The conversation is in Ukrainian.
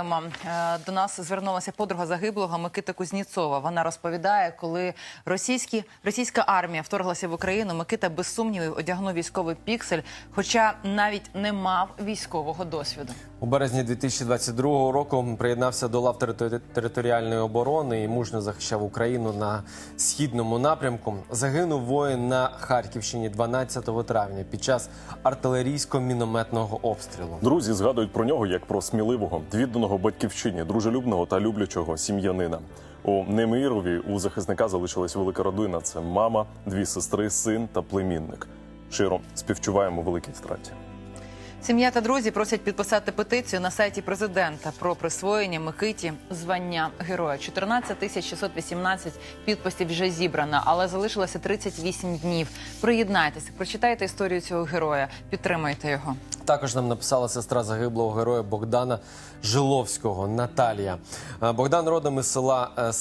Е, До нас звернулася подруга загиблого Микита Кузніцова. Вона розповідає, коли російські, російська армія вторглася в Україну, Микита без сумнівів одягнув військовий піксель, хоча навіть не мав військового досвіду. У березні 2022 року приєднався до лав територіальної оборони і мужньо захищав Україну на східному напрямку. Загинув воїн на Харківщині 12 травня під час артилерійсько-мінометного обстрілу. Друзі згадують про нього як про сміливого, відданого батьківщині, дружелюбного та люблячого сім'янина. У Немирові у захисника залишилась велика родина. Це мама, дві сестри, син та племінник. Щиро співчуваємо великій страті. Сім'я та друзі просять підписати петицію на сайті президента про присвоєння Микиті звання героя. 14 тисяч 618 підписів вже зібрано, але залишилося 38 днів. Приєднайтеся, прочитайте історію цього героя, підтримайте його. Також нам написала сестра загиблого героя Богдана Жиловського Наталія. Е, Богдан родом із села е,